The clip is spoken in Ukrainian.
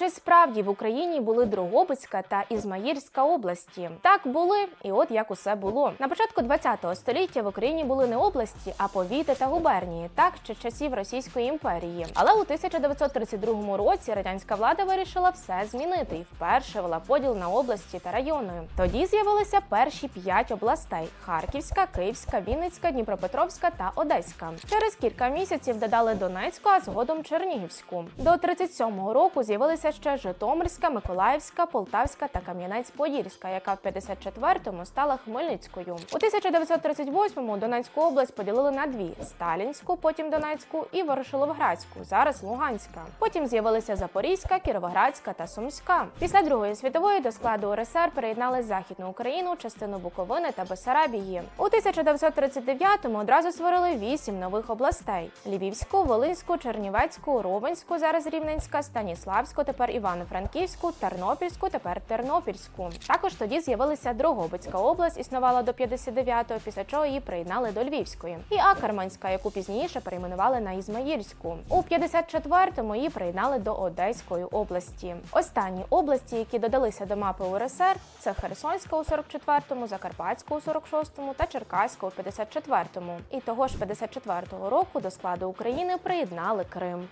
Чи справді в Україні були Дрогобицька та Ізмаїльська області? Так були, і от як усе було. На початку ХХ століття в Україні були не області, а повіти та губернії, так ще часів Російської імперії. Але у 1932 році радянська влада вирішила все змінити і вперше вела поділ на області та райони. Тоді з'явилися перші п'ять областей: Харківська, Київська, Вінницька, Дніпропетровська та Одеська. Через кілька місяців додали Донецьку, а згодом Чернігівську. До 37-го року з'явилися ще Житомирська, Миколаївська, Полтавська та Кам'янець-Подільська, яка в 54-му стала Хмельницькою. У 1938-му Донецьку область поділили на дві: Сталінську, потім Донецьку і Ворошиловградську, зараз Луганська. Потім з'явилися Запорізька, Кіровоградська та Сумська. Після Другої світової до складу УРСР переєднали Західну Україну, частину Буковини та Бесарабії. У 1939-му одразу створили вісім нових областей: Львівську, Волинську, Чернівецьку, Ровенську, зараз Рівненська, Станіславську, тепер Івано-Франківську, Тернопільську, тепер Тернопільську. Також тоді з'явилася Дрогобицька область, існувала до 59-го, після чого її приєднали до Львівської, і Акерманська, яку пізніше перейменували на Ізмаїльську. У 54-му її приєднали до Одеської області. Останні області, які додалися до мапи УРСР, це Херсонська у 44-му, Закарпатська у 46-му та Черкаська у 54-му. І того ж 54-го року до складу України приєднали Крим.